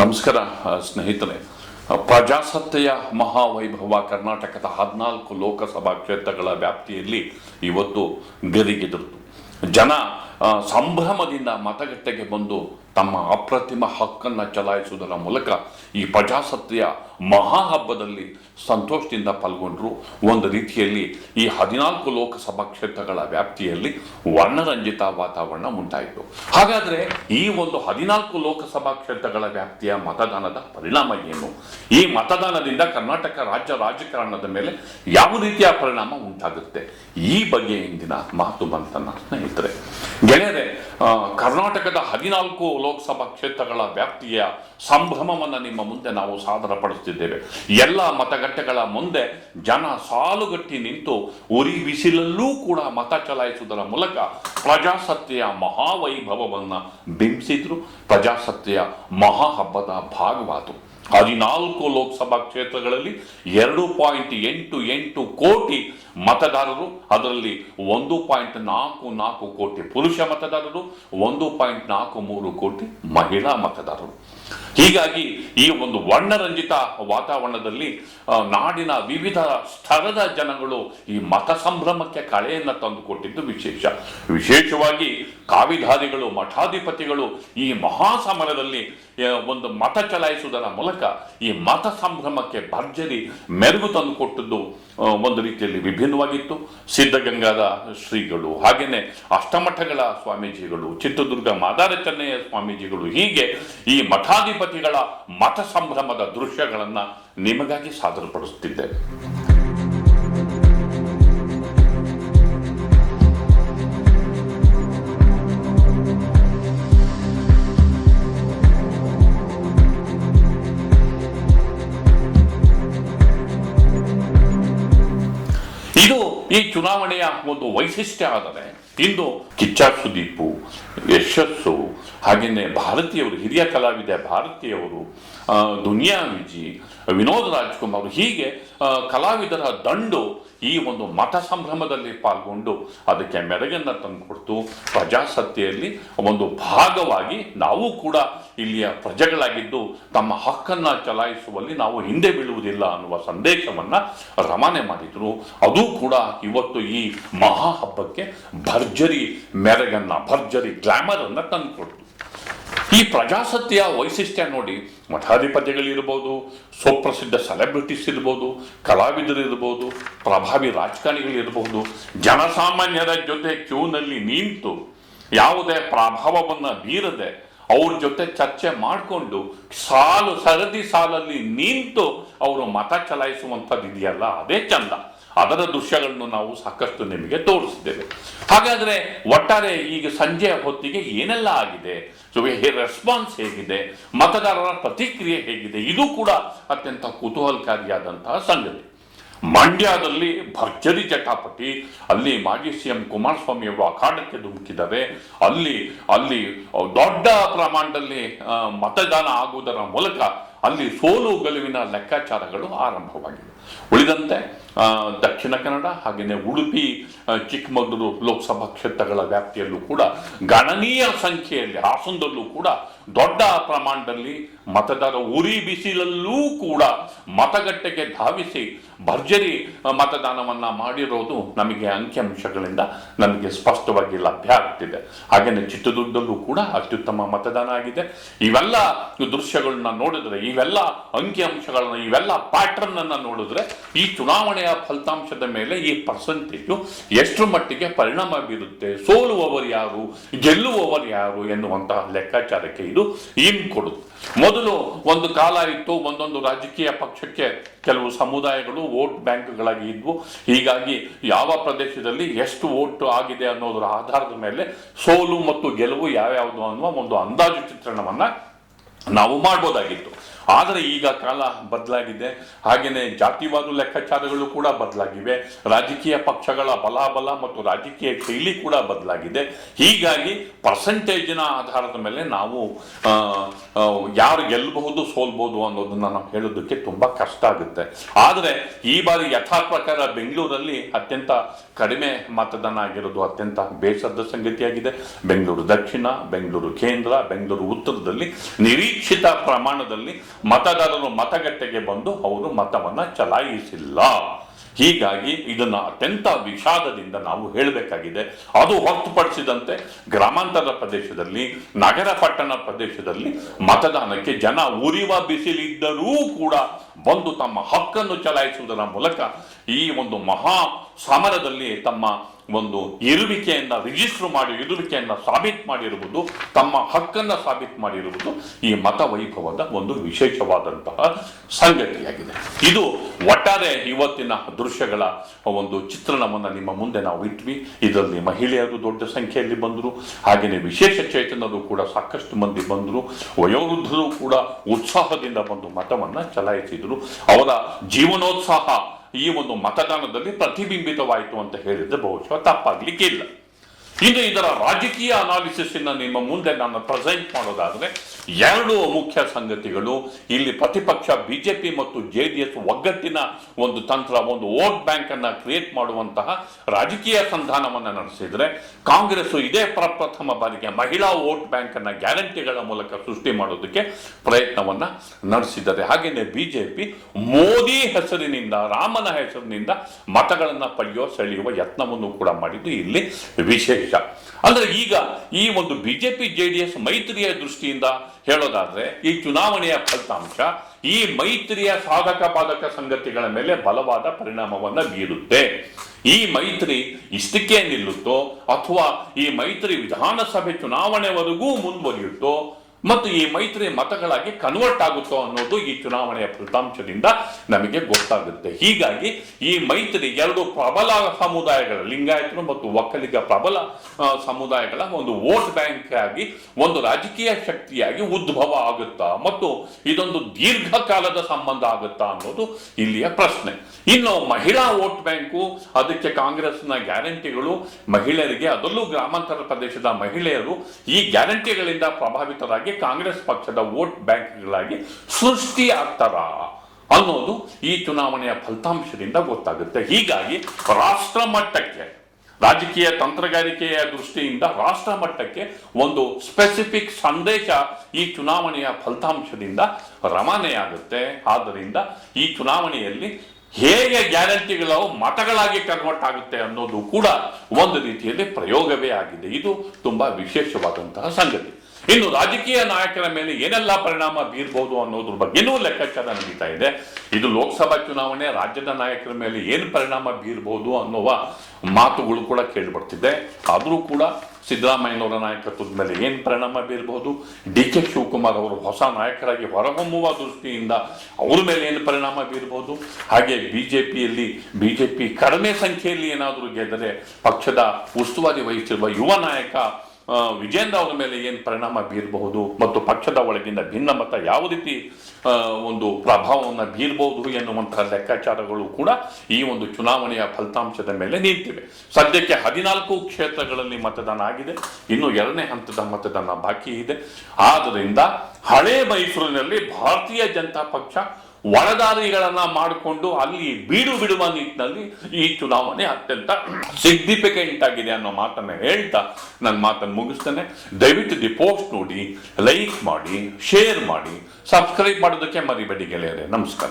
ನಮಸ್ಕಾರ ಸ್ನೇಹಿತರೆ. ಪ್ರಜಾಸತ್ತೆಯ ಮಹಾವೈಭವ ಕರ್ನಾಟಕದ ಹದಿನಾಲ್ಕು ಲೋಕಸಭಾ ಕ್ಷೇತ್ರಗಳ ವ್ಯಾಪ್ತಿಯಲ್ಲಿ ಇವತ್ತು ಗರಿಗೆದರಿತು. ಜನ ಸಂಭ್ರಮದಿಂದ ಮತಗಟ್ಟೆಗೆ ಬಂದು ತಮ್ಮ ಅಪ್ರತಿಮ ಹಕ್ಕನ್ನು ಚಲಾಯಿಸುವುದರ ಮೂಲಕ ಈ ಪ್ರಜಾಸತ್ತೆಯ ಮಹಾ ಹಬ್ಬದಲ್ಲಿ ಸಂತೋಷದಿಂದ ಪಾಲ್ಗೊಂಡರು. ಒಂದು ರೀತಿಯಲ್ಲಿ ಈ ಹದಿನಾಲ್ಕು ಲೋಕಸಭಾ ಕ್ಷೇತ್ರಗಳ ವ್ಯಾಪ್ತಿಯಲ್ಲಿ ವರ್ಣರಂಜಿತ ವಾತಾವರಣ ಉಂಟಾಯಿತು. ಹಾಗಾದರೆ ಈ ಒಂದು ಹದಿನಾಲ್ಕು ಲೋಕಸಭಾ ಕ್ಷೇತ್ರಗಳ ವ್ಯಾಪ್ತಿಯ ಮತದಾನದ ಪರಿಣಾಮ ಏನು? ಈ ಮತದಾನದಿಂದ ಕರ್ನಾಟಕ ರಾಜ್ಯ ರಾಜಕಾರಣದ ಮೇಲೆ ಯಾವ ರೀತಿಯ ಪರಿಣಾಮ ಉಂಟಾಗುತ್ತೆ? ಈ ಬಗ್ಗೆ ಇಂದಿನ ಮಾತು ಬಂತನ್ನ ಸ್ನೇಹಿತರೆ ಗೆಳೆಯರೆ ಕರ್ನಾಟಕದ ಹದಿನಾಲ್ಕು ಲೋಕಸಭಾ ಕ್ಷೇತ್ರಗಳ ವ್ಯಾಪ್ತಿಯ ಸಂಭ್ರಮವನ್ನು ನಿಮ್ಮ ಮುಂದೆ ನಾವು ಸಾದರಪಡಿಸುತ್ತಿದ್ದೇವೆ ಎಲ್ಲ ಮತಗಟ್ಟೆಗಳ ಮುಂದೆ ಜನ ಸಾಲುಗಟ್ಟಿ ನಿಂತು ಉರಿ ಬಿಸಿಲಲ್ಲೂ ಕೂಡ ಮತ ಚಲಾಯಿಸುವುದರ ಮೂಲಕ ಪ್ರಜಾಸತ್ತೆಯ ಮಹಾವೈಭವವನ್ನು ಬಿಂಬಿಸಿದ್ರು. ಪ್ರಜಾಸತ್ತೆಯ ಮಹಾ ಹಬ್ಬದ ಭಾಗವಾದವು ಹದಿನಾಲ್ಕು ಲೋಕಸಭಾ ಕ್ಷೇತ್ರಗಳಲ್ಲಿ ಎರಡು ಪಾಯಿಂಟ್ ಎಂಟು ಎಂಟು ಕೋಟಿ ಮತದಾರರು, ಅದರಲ್ಲಿ ಒಂದು ಪಾಯಿಂಟ್ ನಾಲ್ಕು ನಾಲ್ಕು ಕೋಟಿ ಪುರುಷ ಮತದಾರರು, ಒಂದು ಪಾಯಿಂಟ್ ನಾಲ್ಕು ಮೂರು ಕೋಟಿ ಮಹಿಳಾ ಮತದಾರರು. ಹೀಗಾಗಿ ಈ ಒಂದು ವರ್ಣರಂಜಿತ ವಾತಾವರಣದಲ್ಲಿ ನಾಡಿನ ವಿವಿಧ ಸ್ಥಳದ ಜನಗಳು ಈ ಮತ ಸಂಭ್ರಮಕ್ಕೆ ಕಳೆಯನ್ನು ತಂದುಕೊಟ್ಟಿದ್ದು ವಿಶೇಷ. ವಿಶೇಷವಾಗಿ ಕಾವಿಧಾದಿಗಳು ಮಠಾಧಿಪತಿಗಳು ಈ ಮಹಾಸಮರದಲ್ಲಿ ಒಂದು ಮತ ಚಲಾಯಿಸುವುದರ ಮೂಲಕ ಈ ಮತ ಸಂಭ್ರಮಕ್ಕೆ ಭರ್ಜರಿ ಮೆರುಗು ತಂದುಕೊಟ್ಟದ್ದು ಒಂದು ರೀತಿಯಲ್ಲಿ ವಿಭಿನ್ನವಾಗಿತ್ತು. ಸಿದ್ಧಗಂಗಾದ ಶ್ರೀಗಳು, ಹಾಗೆಯೇ ಅಷ್ಟಮಠಗಳ ಸ್ವಾಮೀಜಿಗಳು, ಚಿತ್ರದುರ್ಗ ಚೆನ್ನಯ್ಯ ಸ್ವಾಮೀಜಿಗಳು ಹೀಗೆ ಈ ಮಠಾಧಿಪತಿಗಳ ಮತ ಸಂಭ್ರಮದ ದೃಶ್ಯಗಳನ್ನು ನಿಮಗಾಗಿ ಸಾದರಪಡಿಸುತ್ತಿದ್ದೇವೆ ಇದು ಈ ಚುನಾವಣೆಯ ಒಂದು ವೈಶಿಷ್ಟ್ಯ ಆದರೆ ಇಂದು ಕಿಚ್ಚ ಸುದೀಪು ಯಶಸ್ಸು. ಹಾಗೆಯೇ ಭಾರತೀಯವರು, ಹಿರಿಯ ಕಲಾವಿದ ಭಾರತೀಯವರು ದುನಿಯಾ ವಿಜಿ, ವಿನೋದ್ ರಾಜ್ಕುಮಾರ್ ಹೀಗೆ ಕಲಾವಿದರ ದಂಡು ಈ ಒಂದು ಮತ ಸಂಭ್ರಮದಲ್ಲಿ ಪಾಲ್ಗೊಂಡು ಅದಕ್ಕೆ ಮೆರಗನ್ನು ತಂದುಕೊಡ್ತು. ಪ್ರಜಾಸತ್ತೆಯಲ್ಲಿ ಒಂದು ಭಾಗವಾಗಿ ನಾವು ಕೂಡ ಇಲ್ಲಿಯ ಪ್ರಜೆಗಳಾಗಿದ್ದು ತಮ್ಮ ಹಕ್ಕನ್ನು ಚಲಾಯಿಸುವಲ್ಲಿ ನಾವು ಹಿಂದೆ ಬೀಳುವುದಿಲ್ಲ ಅನ್ನುವ ಸಂದೇಶವನ್ನು ರವಾನೆ ಮಾಡಿದರು. ಅದು ಕೂಡ ಇವತ್ತು ಈ ಮಹಾ ಹಬ್ಬಕ್ಕೆ ಭರ್ಜರಿ ಮೆರಗನ್ನ, ಭರ್ಜರಿ ಗ್ಲಾಮರನ್ನು ತಂದುಕೊಡ್ತು. ಈ ಪ್ರಜಾಸತ್ತೆಯ ವೈಶಿಷ್ಟ್ಯ ನೋಡಿ ಮಠಾಧಿಪತಿಗಳಿರ್ಬೋದು ಸುಪ್ರಸಿದ್ಧ ಸೆಲೆಬ್ರಿಟೀಸ್ ಇರ್ಬೋದು ಕಲಾವಿದರು ಇರ್ಬೋದು ಪ್ರಭಾವಿ ರಾಜಕಾರಣಿಗಳಿರ್ಬೋದು, ಜನಸಾಮಾನ್ಯರ ಜೊತೆ ಕ್ಯೂನಲ್ಲಿ ನಿಂತು ಯಾವುದೇ ಪ್ರಭಾವವನ್ನು ಬೀರದೆ ಅವ್ರ ಜೊತೆ ಚರ್ಚೆ ಮಾಡಿಕೊಂಡು ಸಾಲು ಸರದಿ ಸಾಲಲ್ಲಿ ನಿಂತು ಅವರು ಮತ ಚಲಾಯಿಸುವಂಥದ್ದು ಇದೆಯಲ್ಲ ಅದೇ ಚಂದ. ಅದರ ದೃಶ್ಯಗಳನ್ನು ನಾವು ಸಾಕಷ್ಟು ನಿಮಗೆ ತೋರಿಸಿದ್ದೇವೆ. ಹಾಗಾದರೆ ಒಟ್ಟಾರೆ ಈಗ ಸಂಜೆಯ ಹೊತ್ತಿಗೆ ಏನೆಲ್ಲ ಆಗಿದೆ? ಸೊ ರೆಸ್ಪಾನ್ಸ್ ಹೇಗಿದೆ? ಮತದಾರರ ಪ್ರತಿಕ್ರಿಯೆ ಹೇಗಿದೆ? ಇದು ಕೂಡ ಅತ್ಯಂತ ಕುತೂಹಲಕಾರಿಯಾದಂತಹ ಸಂಗತಿ. ಮಂಡ್ಯದಲ್ಲಿ ಭರ್ಜರಿ ಜಟಾಪಟಿ, ಅಲ್ಲಿ ಮಾಜಿ ಸಿ ಎಂ ಕುಮಾರಸ್ವಾಮಿ ಅವರು ಅಖಾಡಕ್ಕೆ ಧುಮುಕಿದ್ದಾರೆ ಅಲ್ಲಿ ಅಲ್ಲಿ ದೊಡ್ಡ ಪ್ರಮಾಣದಲ್ಲಿ ಮತದಾನ ಆಗುವುದರ ಮೂಲಕ ಅಲ್ಲಿ ಸೋಲು ಗೆಲುವಿನ ಲೆಕ್ಕಾಚಾರಗಳು ಆರಂಭವಾಗಿವೆ. ಉಳಿದಂತೆ ದಕ್ಷಿಣ ಕನ್ನಡ ಹಾಗೆಯೇ ಉಡುಪಿ ಚಿಕ್ಕಮಗಳೂರು ಲೋಕಸಭಾ ಕ್ಷೇತ್ರಗಳ ವ್ಯಾಪ್ತಿಯಲ್ಲೂ ಕೂಡ ಗಣನೀಯ ಸಂಖ್ಯೆಯಲ್ಲಿ, ಹಾಸನದಲ್ಲೂ ಕೂಡ ದೊಡ್ಡ ಪ್ರಮಾಣದಲ್ಲಿ ಮತದಾರ ಉರಿ ಬಿಸಿಲಲ್ಲೂ ಕೂಡ ಮತಗಟ್ಟೆಗೆ ಧಾವಿಸಿ ಭರ್ಜರಿ ಮತದಾನವನ್ನ ಮಾಡಿರೋದು ನಮಗೆ ಅಂಕಿಅಂಶಗಳಿಂದ ನಮಗೆ ಸ್ಪಷ್ಟವಾಗಿ ಲಭ್ಯ ಆಗ್ತಿದೆ. ಹಾಗೆಯೇ ಚಿತ್ರದುರ್ಗದಲ್ಲೂ ಕೂಡ ಅತ್ಯುತ್ತಮ ಮತದಾನ ಆಗಿದೆ. ಇವೆಲ್ಲ ದೃಶ್ಯಗಳನ್ನ ನೋಡಿದ್ರೆ, ಇವೆಲ್ಲ ಅಂಕಿಅಂಶಗಳನ್ನ, ಇವೆಲ್ಲ ಪ್ಯಾಟರ್ನ್ ಅನ್ನ ನೋಡಿದ್ರೆ ಈ ಚುನಾವಣೆಯ ಫಲಿತಾಂಶದ ಮೇಲೆ ಈ ಪರ್ಸೆಂಟೇಜು ಎಷ್ಟು ಮಟ್ಟಿಗೆ ಪರಿಣಾಮ ಬೀರುತ್ತೆ? ಸೋಲುವವರು ಯಾರು? ಗೆಲ್ಲುವವರು ಯಾರು? ಎನ್ನುವಂತಹ ಲೆಕ್ಕಾಚಾರಕ್ಕೆ ಇದು ಇನ್ ಕೊಡುತ್ತೆ. ಮೊದಲು ಒಂದು ಕಾಲ ಇತ್ತು, ಒಂದೊಂದು ರಾಜಕೀಯ ಪಕ್ಷಕ್ಕೆ ಕೆಲವು ಸಮುದಾಯಗಳು ವೋಟ್ ಬ್ಯಾಂಕ್ಗಳಾಗಿ ಇದ್ವು. ಹೀಗಾಗಿ ಯಾವ ಪ್ರದೇಶದಲ್ಲಿ ಎಷ್ಟು ವೋಟ್ ಆಗಿದೆ ಅನ್ನೋದರ ಆಧಾರದ ಮೇಲೆ ಸೋಲು ಮತ್ತು ಗೆಲುವು ಯಾವ್ಯಾವುದು ಅನ್ನುವ ಒಂದು ಅಂದಾಜು ಚಿತ್ರಣವನ್ನ ನಾವು ಮಾಡ್ಬೋದಾಗಿತ್ತು. ಆದರೆ ಈಗ ಕಾಲ ಬದಲಾಗಿದೆ. ಹಾಗೆಯೇ ಜಾತಿವಾದ ಲೆಕ್ಕಾಚಾರಗಳು ಕೂಡ ಬದಲಾಗಿವೆ. ರಾಜಕೀಯ ಪಕ್ಷಗಳ ಬಲಾಬಲ ಮತ್ತು ರಾಜಕೀಯ ಶೈಲಿ ಕೂಡ ಬದಲಾಗಿದೆ. ಹೀಗಾಗಿ ಪರ್ಸೆಂಟೇಜಿನ ಆಧಾರದ ಮೇಲೆ ನಾವು ಯಾರು ಗೆಲ್ಲಬಹುದು, ಸೋಲ್ಬಹುದು ಅನ್ನೋದನ್ನ ನಾವು ಹೇಳೋದಕ್ಕೆ ತುಂಬಾ ಕಷ್ಟ ಆಗುತ್ತೆ. ಆದರೆ ಈ ಬಾರಿ ಯಥಾ ಪ್ರಕಾರ ಬೆಂಗಳೂರಲ್ಲಿ ಅತ್ಯಂತ ಕಡಿಮೆ ಮತದಾನ ಆಗಿರೋದು ಅತ್ಯಂತ ಬೇಸರದ ಸಂಗತಿಯಾಗಿದೆ. ಬೆಂಗಳೂರು ದಕ್ಷಿಣ, ಬೆಂಗಳೂರು ಕೇಂದ್ರ, ಬೆಂಗಳೂರು ಉತ್ತರದಲ್ಲಿ ನಿರೀಕ್ಷಿತ ಪ್ರಮಾಣದಲ್ಲಿ ಮತದಾರರು ಮತಗಟ್ಟೆಗೆ ಬಂದು ಅವರು ಮತವನ್ನು ಚಲಾಯಿಸಿಲ್ಲ. ಹೀಗಾಗಿ ಇದನ್ನು ಅತ್ಯಂತ ವಿಷಾದದಿಂದ ನಾವು ಹೇಳಬೇಕಾಗಿದೆ. ಅದು ಹೊರತುಪಡಿಸಿದಂತೆ ಗ್ರಾಮಾಂತರ ಪ್ರದೇಶದಲ್ಲಿ, ನಗರ ಪಟ್ಟಣ ಪ್ರದೇಶದಲ್ಲಿ ಮತದಾನಕ್ಕೆ ಜನ ಉರಿವ ಬಿಸಿಲಿದ್ದರೂ ಕೂಡ ಬಂದು ತಮ್ಮ ಹಕ್ಕನ್ನು ಚಲಾಯಿಸುವುದರ ಮೂಲಕ ಈ ಒಂದು ಮಹಾ ಸಮರದಲ್ಲಿ ತಮ್ಮ ಒಂದು ಇರುವಿಕೆಯನ್ನ ರಿಜಿಸ್ಟರ್ ಮಾಡಿ ಇರುವಿಕೆಯನ್ನ ಸಾಬೀತು ಮಾಡಿರುವುದು, ತಮ್ಮ ಹಕ್ಕನ್ನ ಸಾಬೀತು ಮಾಡಿರುವುದು ಈ ಮತ ವೈಭವದ ಒಂದು ವಿಶೇಷವಾದಂತಹ ಸಂಗತಿಯಾಗಿದೆ. ಇದು ಒಟ್ಟಾರೆ ಇವತ್ತಿನ ದೃಶ್ಯಗಳ ಒಂದು ಚಿತ್ರಣವನ್ನು ನಿಮ್ಮ ಮುಂದೆ ನಾವು ಇಟ್ವಿ. ಇದರಲ್ಲಿ ಮಹಿಳೆಯರು ದೊಡ್ಡ ಸಂಖ್ಯೆಯಲ್ಲಿ ಬಂದರು. ಹಾಗೆಯೇ ವಿಶೇಷ ಚೇತನರು ಕೂಡ ಸಾಕಷ್ಟು ಮಂದಿ ಬಂದರು. ವಯೋವೃದ್ಧರು ಕೂಡ ಉತ್ಸಾಹದಿಂದ ಬಂದು ಮತವನ್ನು ಚಲಾಯಿಸಿದರು. ಅವರ ಜೀವನೋತ್ಸಾಹ ಈ ಒಂದು ಮತದಾನದಲ್ಲಿ ಪ್ರತಿಬಿಂಬಿತವಾಯಿತು ಅಂತ ಹೇಳಿದ್ರೆ ಬಹುಶಃ ತಪ್ಪಾಗ್ಲಿಕ್ಕಿಲ್ಲ. ಇನ್ನು ಇದರ ರಾಜಕೀಯ ಅನಾಲಿಸಿಸ್ ನಿಮ್ಮ ಮುಂದೆ ನಾನು ಪ್ರೆಸೆಂಟ್ ಮಾಡೋದಾದ್ರೆ ಎರಡು ಮುಖ್ಯ ಸಂಗತಿಗಳು. ಇಲ್ಲಿ ಪ್ರತಿಪಕ್ಷ ಬಿಜೆಪಿ ಮತ್ತು ಜೆ ಡಿ ಎಸ್ ಒಗ್ಗಟ್ಟಿನ ಒಂದು ತಂತ್ರ, ಒಂದು ವೋಟ್ ಬ್ಯಾಂಕ್ ಅನ್ನ ಕ್ರಿಯೇಟ್ ಮಾಡುವಂತಹ ರಾಜಕೀಯ ಸಂಧಾನವನ್ನು ನಡೆಸಿದ್ರೆ ಕಾಂಗ್ರೆಸ್ ಇದೇ ಪ್ರಪ್ರಥಮ ಬಾರಿಗೆ ಮಹಿಳಾ ವೋಟ್ ಬ್ಯಾಂಕ್ ಅನ್ನ ಗ್ಯಾರಂಟಿಗಳ ಮೂಲಕ ಸೃಷ್ಟಿ ಮಾಡೋದಕ್ಕೆ ಪ್ರಯತ್ನವನ್ನ ನಡೆಸಿದ್ದಾರೆ. ಹಾಗೆಯೇ ಬಿಜೆಪಿ ಮೋದಿ ಹೆಸರಿನಿಂದ, ರಾಮನ ಹೆಸರಿನಿಂದ ಮತಗಳನ್ನು ಪಡೆಯುವ, ಸೆಳೆಯುವ ಯತ್ನವನ್ನು ಕೂಡ ಮಾಡಿದ್ದು. ಇಲ್ಲಿ ವಿಶೇಷ ಅಂದ್ರೆ ಈಗ ಈ ಒಂದು ಬಿಜೆಪಿ, ಜೆಡಿಎಸ್ ಮೈತ್ರಿಯ ದೃಷ್ಟಿಯಿಂದ ಹೇಳೋದಾದ್ರೆ ಈ ಚುನಾವಣೆಯ ಫಲಿತಾಂಶ ಈ ಮೈತ್ರಿಯ ಸಾಧಕ ಬಾಧಕ ಸಂಗತಿಗಳ ಮೇಲೆ ಬಲವಾದ ಪರಿಣಾಮವನ್ನು ಬೀರುತ್ತೆ. ಈ ಮೈತ್ರಿ ಇಷ್ಟಕ್ಕೆ ನಿಲ್ಲುತ್ತೋ ಅಥವಾ ಈ ಮೈತ್ರಿ ವಿಧಾನಸಭೆ ಚುನಾವಣೆವರೆಗೂ ಮುಂದುವರಿಯುತ್ತೋ ಮತ್ತು ಈ ಮೈತ್ರಿ ಮತಗಳಾಗಿ ಕನ್ವರ್ಟ್ ಆಗುತ್ತೋ ಅನ್ನೋದು ಈ ಚುನಾವಣೆಯ ಫಲಿತಾಂಶದಿಂದ ನಮಗೆ ಗೊತ್ತಾಗುತ್ತೆ. ಹೀಗಾಗಿ ಈ ಮೈತ್ರಿ ಎರಡು ಪ್ರಬಲ ಸಮುದಾಯಗಳ, ಲಿಂಗಾಯತರು ಮತ್ತು ಒಕ್ಕಲಿಗ ಪ್ರಬಲ ಸಮುದಾಯಗಳ ಒಂದು ವೋಟ್ ಬ್ಯಾಂಕ್ ಆಗಿ, ಒಂದು ರಾಜಕೀಯ ಶಕ್ತಿಯಾಗಿ ಉದ್ಭವ ಆಗುತ್ತಾ ಮತ್ತು ಇದೊಂದು ದೀರ್ಘಕಾಲದ ಸಂಬಂಧ ಆಗುತ್ತಾ ಅನ್ನೋದು ಇಲ್ಲಿಯ ಪ್ರಶ್ನೆ. ಇನ್ನು ಮಹಿಳಾ ವೋಟ್ ಬ್ಯಾಂಕು ಅದಕ್ಕೆ ಕಾಂಗ್ರೆಸ್ನ ಗ್ಯಾರಂಟಿಗಳು, ಮಹಿಳೆಯರಿಗೆ ಅದರಲ್ಲೂ ಗ್ರಾಮಾಂತರ ಪ್ರದೇಶದ ಮಹಿಳೆಯರು ಈ ಗ್ಯಾರಂಟಿಗಳಿಂದ ಪ್ರಭಾವಿತರಾಗಿ ಕಾಂಗ್ರೆಸ್ ಪಕ್ಷದ ವೋಟ್ ಬ್ಯಾಂಕ್ಗಳಾಗಿ ಸೃಷ್ಟಿ ಆಗ್ತಾರ ಅನ್ನೋದು ಈ ಚುನಾವಣೆಯ ಫಲಿತಾಂಶದಿಂದ ಗೊತ್ತಾಗುತ್ತೆ. ಹೀಗಾಗಿ ರಾಷ್ಟ್ರ ಮಟ್ಟಕ್ಕೆ, ರಾಜಕೀಯ ತಂತ್ರಗಾರಿಕೆಯ ದೃಷ್ಟಿಯಿಂದ ರಾಷ್ಟ್ರ ಮಟ್ಟಕ್ಕೆ ಒಂದು ಸ್ಪೆಸಿಫಿಕ್ ಸಂದೇಶ ಈ ಚುನಾವಣೆಯ ಫಲಿತಾಂಶದಿಂದ ರವಾನೆಯಾಗುತ್ತೆ. ಆದ್ದರಿಂದ ಈ ಚುನಾವಣೆಯಲ್ಲಿ ಹೇಗೆ ಗ್ಯಾರಂಟಿಗಳು ಮತಗಳಾಗಿ ಕನ್ವರ್ಟ್ ಆಗುತ್ತೆ ಅನ್ನೋದು ಕೂಡ ಒಂದು ರೀತಿಯಲ್ಲಿ ಪ್ರಯೋಗವೇ ಆಗಿದೆ. ಇದು ತುಂಬಾ ವಿಶೇಷವಾದಂತಹ ಸಂಗತಿ. ಇನ್ನು ರಾಜಕೀಯ ನಾಯಕರ ಮೇಲೆ ಏನೆಲ್ಲ ಪರಿಣಾಮ ಬೀರ್ಬೋದು ಅನ್ನೋದ್ರ ಬಗ್ಗೆನೂ ಲೆಕ್ಕಾಚಾರ ನಡೀತಾ ಇದೆ. ಇದು ಲೋಕಸಭಾ ಚುನಾವಣೆ, ರಾಜ್ಯದ ನಾಯಕರ ಮೇಲೆ ಏನು ಪರಿಣಾಮ ಬೀರ್ಬೋದು ಅನ್ನುವ ಮಾತುಗಳು ಕೂಡ ಕೇಳಿಬರ್ತಿದೆ. ಆದರೂ ಕೂಡ ಸಿದ್ದರಾಮಯ್ಯನವರ ನಾಯಕತ್ವದ ಮೇಲೆ ಏನು ಪರಿಣಾಮ ಬೀರಬಹುದು? ಡಿ ಕೆ ಶಿವಕುಮಾರ್ ಅವರು ಹೊಸ ನಾಯಕರಾಗಿ ಹೊರಹೊಮ್ಮುವ ದೃಷ್ಟಿಯಿಂದ ಅವರ ಮೇಲೆ ಏನು ಪರಿಣಾಮ ಬೀರಬಹುದು? ಹಾಗೆ ಜೆ ಪಿ ಕಡಿಮೆ ಸಂಖ್ಯೆಯಲ್ಲಿ ಏನಾದರೂ ಗೆದ್ದರೆ ಪಕ್ಷದ ಉಸ್ತುವಾರಿ ವಹಿಸಿರುವ ಯುವ ನಾಯಕ ವಿಜೇಂದ್ರ ಅವರ ಮೇಲೆ ಏನು ಪರಿಣಾಮ ಬೀರಬಹುದು ಮತ್ತು ಪಕ್ಷದ ಒಳಗಿನ ಭಿನ್ನಮತ ಯಾವ ರೀತಿ ಒಂದು ಪ್ರಭಾವವನ್ನು ಬೀರಬಹುದು ಎನ್ನುವಂತಹ ಲೆಕ್ಕಾಚಾರಗಳು ಕೂಡ ಈ ಒಂದು ಚುನಾವಣೆಯ ಫಲಿತಾಂಶದ ಮೇಲೆ ನಿಂತಿವೆ. ಸದ್ಯಕ್ಕೆ ಹದಿನಾಲ್ಕು ಕ್ಷೇತ್ರಗಳಲ್ಲಿ ಮತದಾನ ಆಗಿದೆ. ಇನ್ನು ಎರಡನೇ ಹಂತದ ಮತದಾನ ಬಾಕಿ ಇದೆ. ಆದ್ದರಿಂದ ಹಳೆ ಮೈಸೂರಿನಲ್ಲಿ ಭಾರತೀಯ ಜನತಾ ಪಕ್ಷ ಒಳದಾರಿಗಳನ್ನ ಮಾಡಿಕೊಂಡು ಅಲ್ಲಿ ಬೀಡು ಬಿಡುವ ನಿಟ್ಟಿನಲ್ಲಿ ಈ ಚುನಾವಣೆ ಅತ್ಯಂತ ಸಿಗ್ನಿಫಿಕೆಂಟ್ ಆಗಿದೆ ಅನ್ನೋ ಮಾತನ್ನ ಹೇಳ್ತಾ ನನ್ನ ಮಾತನ್ನು ಮುಗಿಸ್ತೇನೆ. ದಯವಿಟ್ಟು ದಿ ಪೋಸ್ಟ್ ನೋಡಿ, ಲೈಕ್ ಮಾಡಿ, ಶೇರ್ ಮಾಡಿ, ಸಬ್ಸ್ಕ್ರೈಬ್ ಮಾಡೋದಕ್ಕೆ ಮರಿಬೇಡಿ ಗೆಳೆಯರೆ. ನಮಸ್ಕಾರ.